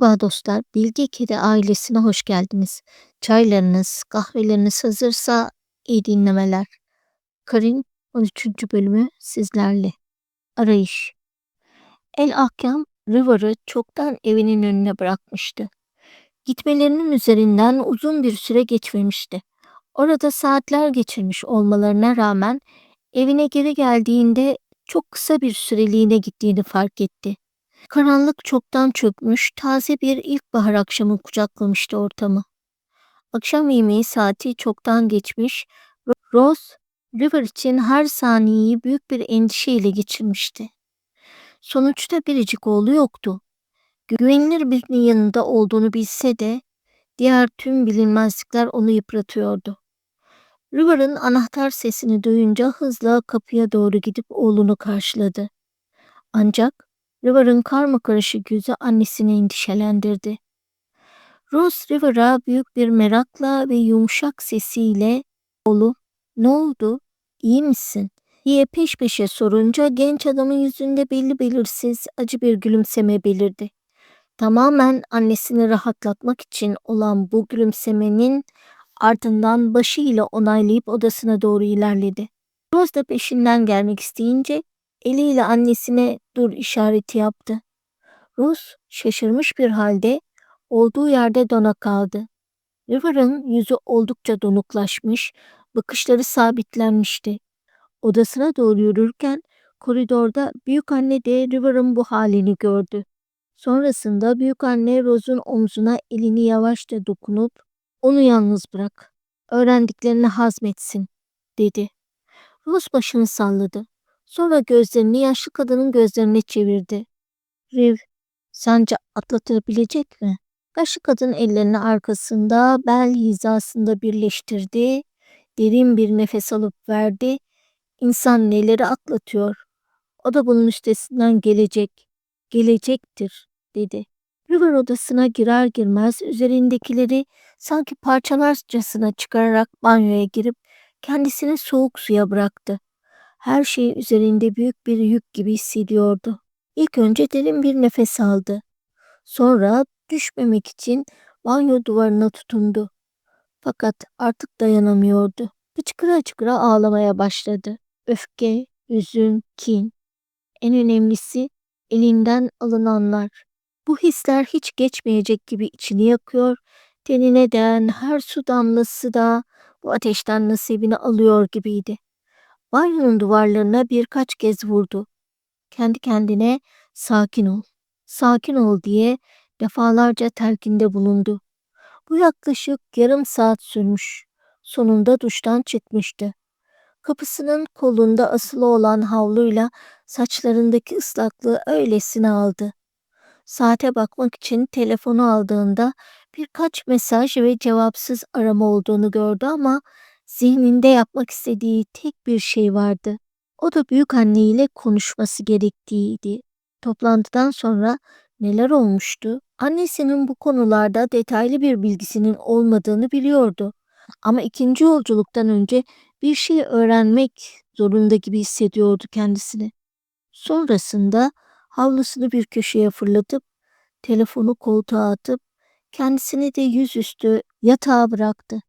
Merhaba dostlar, Bilge Kedi ailesine hoş geldiniz. Çaylarınız, kahveleriniz hazırsa iyi dinlemeler. Karin 13. bölümü sizlerle. Arayış. El Ahkam, River'ı çoktan evinin önüne bırakmıştı. Gitmelerinin üzerinden uzun bir süre geçmemişti. Orada saatler geçirmiş olmalarına rağmen evine geri geldiğinde çok kısa bir süreliğine gittiğini fark etti. Karanlık çoktan çökmüş, taze bir ilkbahar akşamı kucaklamıştı ortamı. Akşam yemeği saati çoktan geçmiş, Rose, River için her saniyeyi büyük bir endişeyle geçirmişti. Sonuçta biricik oğlu yoktu. Güvenilir birinin yanında olduğunu bilse de diğer tüm bilinmezlikler onu yıpratıyordu. River'ın anahtar sesini duyunca hızla kapıya doğru gidip oğlunu karşıladı. Ancak River'ın karma karışık yüzü annesini endişelendirdi. Rose River'a büyük bir merakla ve yumuşak sesiyle oğlum ne oldu iyi misin diye peş peşe sorunca genç adamın yüzünde belli belirsiz acı bir gülümseme belirdi. Tamamen annesini rahatlatmak için olan bu gülümsemenin ardından başıyla onaylayıp odasına doğru ilerledi. Rose da peşinden gelmek isteyince Eliyle annesine dur işareti yaptı. Rus şaşırmış bir halde olduğu yerde dona kaldı. River'ın yüzü oldukça donuklaşmış, bakışları sabitlenmişti. Odasına doğru yürürken koridorda büyük anne de River'ın bu halini gördü. Sonrasında büyük anne Rose'un omzuna elini yavaşça dokunup onu yalnız bırak. Öğrendiklerini hazmetsin dedi. Rose başını salladı. Sonra gözlerini yaşlı kadının gözlerine çevirdi. Riv, sence atlatabilecek mi? Yaşlı kadın ellerini arkasında, bel hizasında birleştirdi. Derin bir nefes alıp verdi. İnsan neleri atlatıyor? O da bunun üstesinden gelecek. Gelecektir, dedi. River odasına girer girmez üzerindekileri sanki parçalarcasına çıkararak banyoya girip kendisini soğuk suya bıraktı her şey üzerinde büyük bir yük gibi hissediyordu. İlk önce derin bir nefes aldı. Sonra düşmemek için banyo duvarına tutundu. Fakat artık dayanamıyordu. Hıçkıra hıçkıra ağlamaya başladı. Öfke, üzün, kin. En önemlisi elinden alınanlar. Bu hisler hiç geçmeyecek gibi içini yakıyor, tenine değen her su damlası da bu ateşten nasibini alıyor gibiydi. Banyonun duvarlarına birkaç kez vurdu. Kendi kendine sakin ol, sakin ol diye defalarca telkinde bulundu. Bu yaklaşık yarım saat sürmüş. Sonunda duştan çıkmıştı. Kapısının kolunda asılı olan havluyla saçlarındaki ıslaklığı öylesine aldı. Saate bakmak için telefonu aldığında birkaç mesaj ve cevapsız arama olduğunu gördü ama Zihninde yapmak istediği tek bir şey vardı. O da büyük anneyle konuşması gerektiğiydi. Toplantıdan sonra neler olmuştu? Annesinin bu konularda detaylı bir bilgisinin olmadığını biliyordu. Ama ikinci yolculuktan önce bir şey öğrenmek zorunda gibi hissediyordu kendisini. Sonrasında havlusunu bir köşeye fırlatıp telefonu koltuğa atıp kendisini de yüzüstü yatağa bıraktı.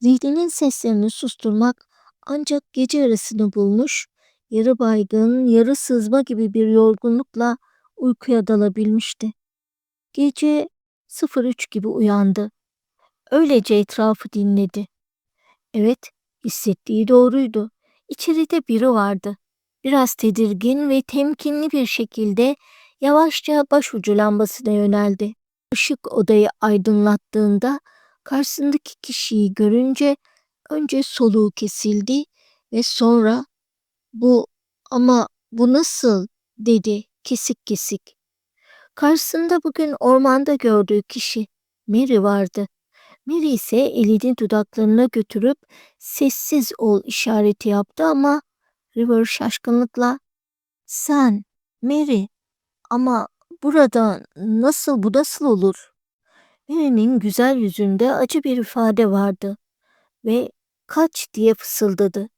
Zihninin seslerini susturmak ancak gece yarısını bulmuş, yarı baygın, yarı sızma gibi bir yorgunlukla uykuya dalabilmişti. Gece 03 gibi uyandı. Öylece etrafı dinledi. Evet, hissettiği doğruydu. İçeride biri vardı. Biraz tedirgin ve temkinli bir şekilde yavaşça başucu lambasına yöneldi. Işık odayı aydınlattığında Karşısındaki kişiyi görünce önce soluğu kesildi ve sonra bu ama bu nasıl dedi kesik kesik. Karşısında bugün ormanda gördüğü kişi Mary vardı. Mary ise elini dudaklarına götürüp sessiz ol işareti yaptı ama River şaşkınlıkla sen Mary ama burada nasıl bu nasıl olur Mary'nin güzel yüzünde acı bir ifade vardı ve kaç diye fısıldadı.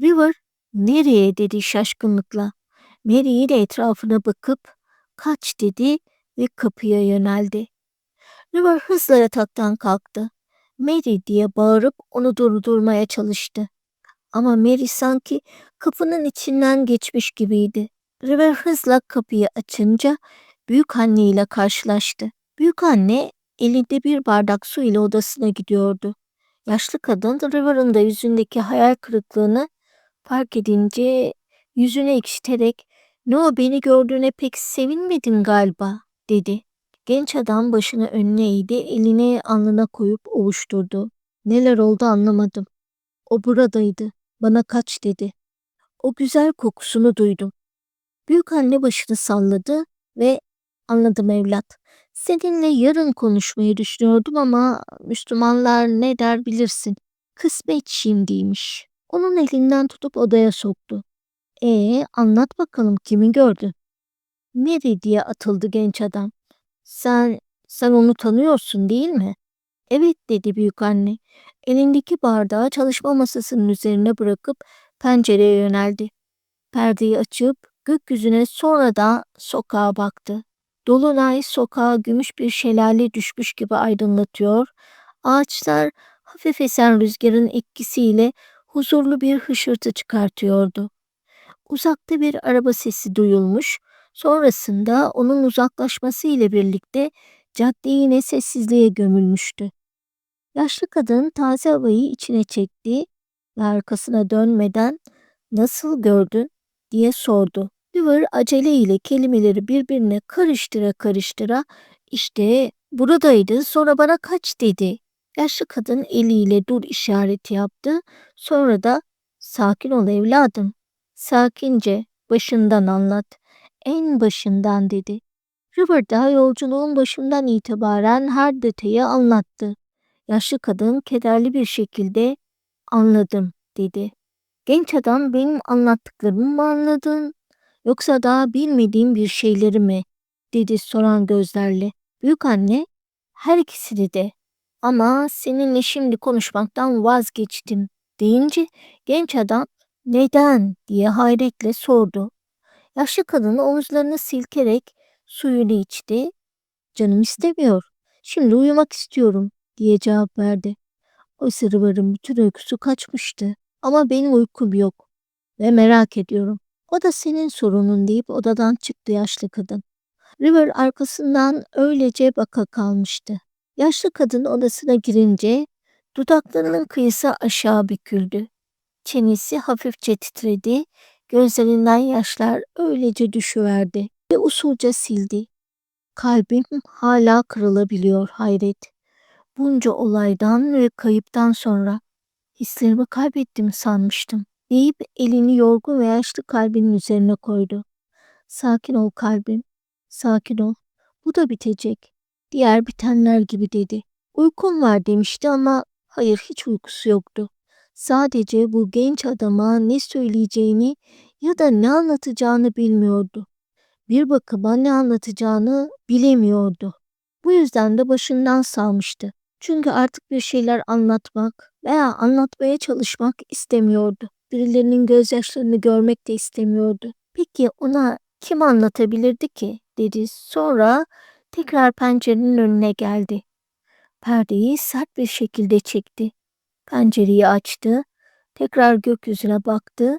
River nereye dedi şaşkınlıkla. Mary de etrafına bakıp kaç dedi ve kapıya yöneldi. River hızla yataktan kalktı. Mary diye bağırıp onu durdurmaya çalıştı. Ama Mary sanki kapının içinden geçmiş gibiydi. River hızla kapıyı açınca büyük anne ile karşılaştı. Büyük anne elinde bir bardak su ile odasına gidiyordu. Yaşlı kadın River'ın da yüzündeki hayal kırıklığını fark edince yüzüne ekşiterek ''Ne o beni gördüğüne pek sevinmedin galiba'' dedi. Genç adam başını önüne eğdi, elini alnına koyup ovuşturdu. Neler oldu anlamadım. O buradaydı. Bana kaç dedi. O güzel kokusunu duydum. Büyük anne başını salladı ve anladım evlat. Seninle yarın konuşmayı düşünüyordum ama Müslümanlar ne der bilirsin. Kısmet şimdiymiş. Onun elinden tutup odaya soktu. Ee anlat bakalım kimi gördün? Mary diye atıldı genç adam. Sen, sen onu tanıyorsun değil mi? Evet dedi büyük anne. Elindeki bardağı çalışma masasının üzerine bırakıp pencereye yöneldi. Perdeyi açıp gökyüzüne sonra da sokağa baktı. Dolunay sokağa gümüş bir şelale düşmüş gibi aydınlatıyor. Ağaçlar hafif esen rüzgarın etkisiyle huzurlu bir hışırtı çıkartıyordu. Uzakta bir araba sesi duyulmuş, sonrasında onun uzaklaşması ile birlikte cadde yine sessizliğe gömülmüştü. Yaşlı kadın taze havayı içine çekti ve arkasına dönmeden ''Nasıl gördün?'' diye sordu. River aceleyle kelimeleri birbirine karıştıra karıştıra işte buradaydı sonra bana kaç dedi. Yaşlı kadın eliyle dur işareti yaptı. Sonra da sakin ol evladım. Sakince başından anlat. En başından dedi. River da yolculuğun başından itibaren her detayı anlattı. Yaşlı kadın kederli bir şekilde anladım dedi. Genç adam benim anlattıklarımı mı anladın yoksa daha bilmediğim bir şeyleri mi dedi soran gözlerle. Büyük anne her ikisini de ama seninle şimdi konuşmaktan vazgeçtim deyince genç adam neden diye hayretle sordu. Yaşlı kadın omuzlarını silkerek suyunu içti. Canım istemiyor. Şimdi uyumak istiyorum diye cevap verdi. O sırıvarın bütün uykusu kaçmıştı. Ama benim uykum yok ve merak ediyorum. O da senin sorunun deyip odadan çıktı yaşlı kadın. River arkasından öylece baka kalmıştı. Yaşlı kadın odasına girince dudaklarının kıyısı aşağı büküldü. Çenesi hafifçe titredi, gözlerinden yaşlar öylece düşüverdi ve usulca sildi. Kalbim hala kırılabiliyor hayret. Bunca olaydan ve kayıptan sonra hislerimi kaybettim sanmıştım deyip elini yorgun ve yaşlı kalbinin üzerine koydu. Sakin ol kalbim, sakin ol. Bu da bitecek. Diğer bitenler gibi dedi. Uykum var demişti ama hayır hiç uykusu yoktu. Sadece bu genç adama ne söyleyeceğini ya da ne anlatacağını bilmiyordu. Bir bakıma ne anlatacağını bilemiyordu. Bu yüzden de başından salmıştı. Çünkü artık bir şeyler anlatmak veya anlatmaya çalışmak istemiyordu. Birilerinin gözyaşlarını görmek de istemiyordu. Peki ona kim anlatabilirdi ki? dedi. Sonra tekrar pencerenin önüne geldi. Perdeyi sert bir şekilde çekti. Pencereyi açtı. Tekrar gökyüzüne baktı.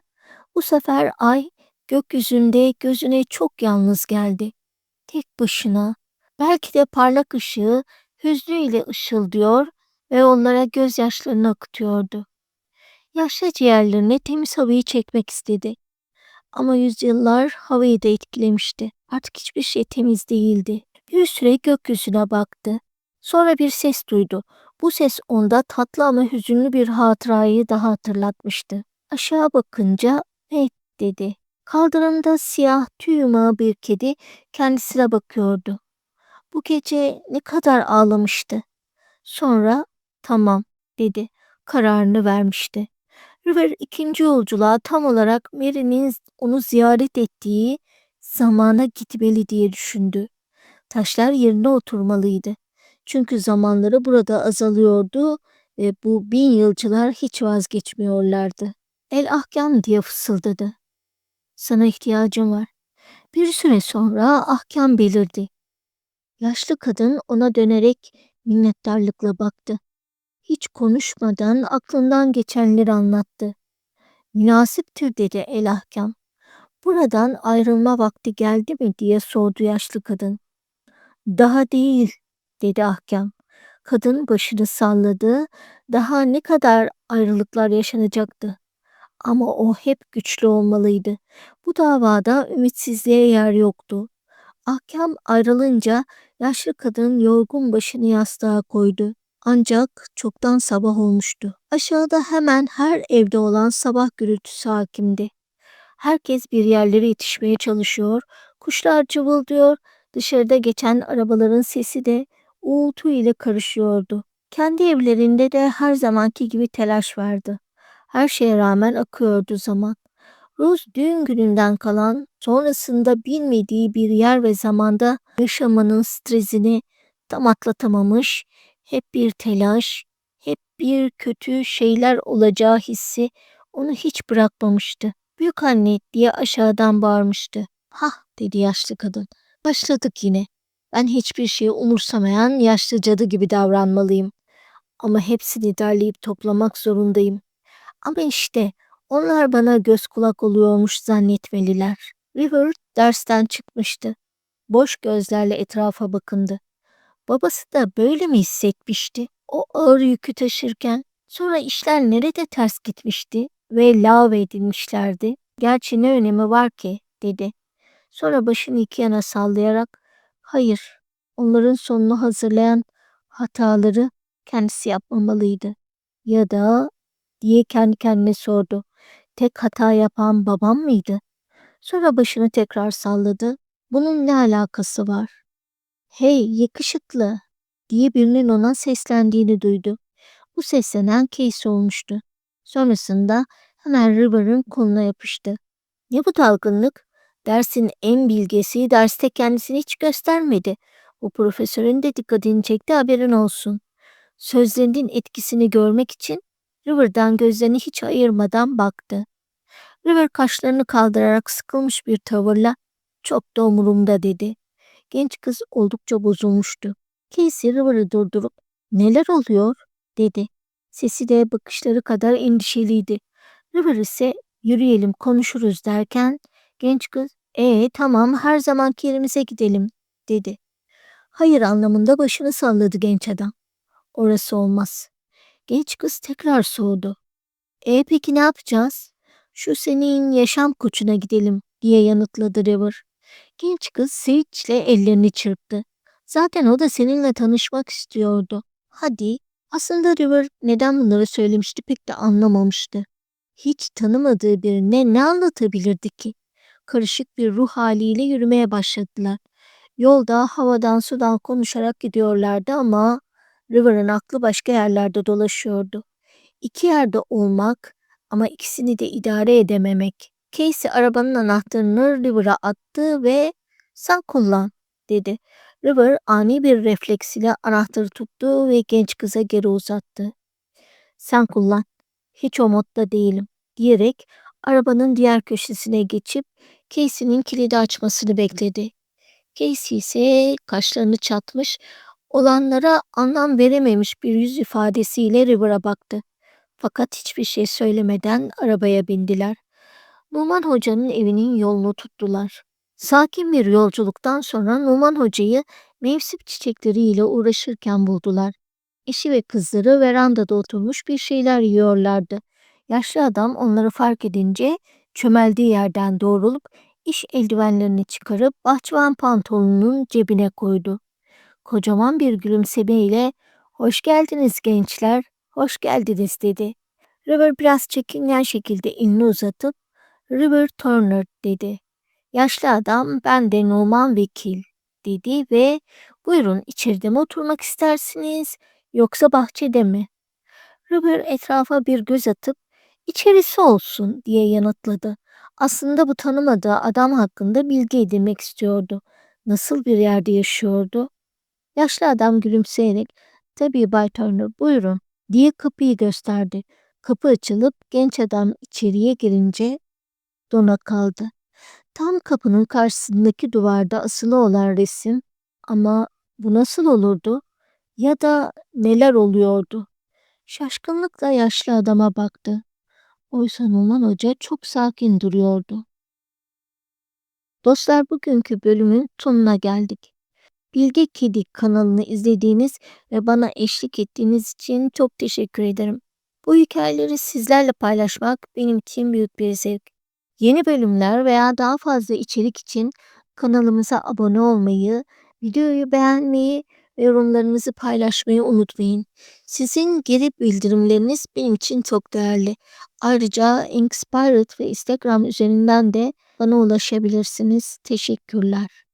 Bu sefer ay gökyüzünde gözüne çok yalnız geldi. Tek başına. Belki de parlak ışığı hüznüyle ışıldıyor ve onlara gözyaşlarını akıtıyordu. Yaşlı ciğerlerine temiz havayı çekmek istedi. Ama yüzyıllar havayı da etkilemişti. Artık hiçbir şey temiz değildi. Bir süre gökyüzüne baktı. Sonra bir ses duydu. Bu ses onda tatlı ama hüzünlü bir hatırayı daha hatırlatmıştı. Aşağı bakınca evet dedi. Kaldırımda siyah tüy bir kedi kendisine bakıyordu. Bu gece ne kadar ağlamıştı. Sonra tamam dedi. Kararını vermişti. River ikinci yolculuğa tam olarak Mary'nin onu ziyaret ettiği zamana gitmeli diye düşündü. Taşlar yerine oturmalıydı. Çünkü zamanları burada azalıyordu ve bu bin yılcılar hiç vazgeçmiyorlardı. El ahkam diye fısıldadı. Sana ihtiyacım var. Bir süre sonra ahkam belirdi. Yaşlı kadın ona dönerek minnettarlıkla baktı. Hiç konuşmadan aklından geçenleri anlattı. Münasiptir dedi el ahkam. Buradan ayrılma vakti geldi mi diye sordu yaşlı kadın. Daha değil dedi ahkam. Kadın başını salladı. Daha ne kadar ayrılıklar yaşanacaktı. Ama o hep güçlü olmalıydı. Bu davada ümitsizliğe yer yoktu. Ahkam ayrılınca yaşlı kadın yorgun başını yastığa koydu. Ancak çoktan sabah olmuştu. Aşağıda hemen her evde olan sabah gürültüsü hakimdi. Herkes bir yerlere yetişmeye çalışıyor, kuşlar cıvıldıyor, dışarıda geçen arabaların sesi de uğultu ile karışıyordu. Kendi evlerinde de her zamanki gibi telaş vardı. Her şeye rağmen akıyordu zaman. Rose düğün gününden kalan, sonrasında bilmediği bir yer ve zamanda yaşamanın stresini tam atlatamamış, hep bir telaş, hep bir kötü şeyler olacağı hissi onu hiç bırakmamıştı. Büyük anne diye aşağıdan bağırmıştı. Hah dedi yaşlı kadın. Başladık yine. Ben hiçbir şeyi umursamayan yaşlı cadı gibi davranmalıyım. Ama hepsini derleyip toplamak zorundayım. Ama işte onlar bana göz kulak oluyormuş zannetmeliler. River dersten çıkmıştı. Boş gözlerle etrafa bakındı. Babası da böyle mi hissetmişti? O ağır yükü taşırken sonra işler nerede ters gitmişti ve lav edilmişlerdi. Gerçi ne önemi var ki dedi. Sonra başını iki yana sallayarak hayır onların sonunu hazırlayan hataları kendisi yapmamalıydı. Ya da diye kendi kendine sordu. Tek hata yapan babam mıydı? Sonra başını tekrar salladı. Bunun ne alakası var? Hey yakışıklı diye birinin ona seslendiğini duydu. Bu seslenen Case olmuştu. Sonrasında hemen River'ın koluna yapıştı. Ne bu dalgınlık? Dersin en bilgesi derste kendisini hiç göstermedi. Bu profesörün de dikkatini çekti haberin olsun. Sözlerinin etkisini görmek için River'dan gözlerini hiç ayırmadan baktı. River kaşlarını kaldırarak sıkılmış bir tavırla çok da umurumda dedi. Genç kız oldukça bozulmuştu. Casey River'ı durdurup neler oluyor dedi. Sesi de bakışları kadar endişeliydi. River ise yürüyelim konuşuruz derken genç kız ee tamam her zamanki yerimize gidelim dedi. Hayır anlamında başını salladı genç adam. Orası olmaz. Genç kız tekrar soğudu. E peki ne yapacağız? Şu senin yaşam koçuna gidelim diye yanıtladı River. Genç kız sevinçle ellerini çırptı. Zaten o da seninle tanışmak istiyordu. Hadi. Aslında River neden bunları söylemişti pek de anlamamıştı. Hiç tanımadığı birine ne anlatabilirdi ki? Karışık bir ruh haliyle yürümeye başladılar. Yolda havadan sudan konuşarak gidiyorlardı ama River'ın aklı başka yerlerde dolaşıyordu. İki yerde olmak ama ikisini de idare edememek. Casey arabanın anahtarını River'a attı ve sen kullan dedi. River ani bir refleksiyle anahtarı tuttu ve genç kıza geri uzattı. Sen kullan. Hiç o modda değilim diyerek arabanın diğer köşesine geçip Casey'nin kilidi açmasını bekledi. Casey ise kaşlarını çatmış, olanlara anlam verememiş bir yüz ifadesiyle River'a baktı. Fakat hiçbir şey söylemeden arabaya bindiler. Numan Hoca'nın evinin yolunu tuttular. Sakin bir yolculuktan sonra Numan Hoca'yı mevsim çiçekleriyle uğraşırken buldular. Eşi ve kızları verandada oturmuş bir şeyler yiyorlardı. Yaşlı adam onları fark edince çömeldiği yerden doğrulup iş eldivenlerini çıkarıp bahçıvan pantolonunun cebine koydu. Kocaman bir gülümsemeyle "Hoş geldiniz gençler, hoş geldiniz." dedi. River biraz çekingen şekilde elini uzatıp "River Turner." dedi. Yaşlı adam "Ben de Numan Vekil." dedi ve "Buyurun içeride mi oturmak istersiniz yoksa bahçede mi?" River etrafa bir göz atıp "İçerisi olsun." diye yanıtladı. Aslında bu tanımadığı adam hakkında bilgi edinmek istiyordu. Nasıl bir yerde yaşıyordu? Yaşlı adam gülümseyerek tabii Bay Turner buyurun diye kapıyı gösterdi. Kapı açılıp genç adam içeriye girince dona kaldı. Tam kapının karşısındaki duvarda asılı olan resim ama Bu nasıl olurdu? Ya da neler oluyordu? Şaşkınlıkla yaşlı adama baktı. Oysa Numan Hoca çok sakin duruyordu. Dostlar bugünkü bölümün sonuna geldik. Bilge Kedi kanalını izlediğiniz ve bana eşlik ettiğiniz için çok teşekkür ederim. Bu hikayeleri sizlerle paylaşmak benim için büyük bir zevk. Yeni bölümler veya daha fazla içerik için kanalımıza abone olmayı, videoyu beğenmeyi ve yorumlarınızı paylaşmayı unutmayın. Sizin geri bildirimleriniz benim için çok değerli. Ayrıca Inspired ve Instagram üzerinden de bana ulaşabilirsiniz. Teşekkürler.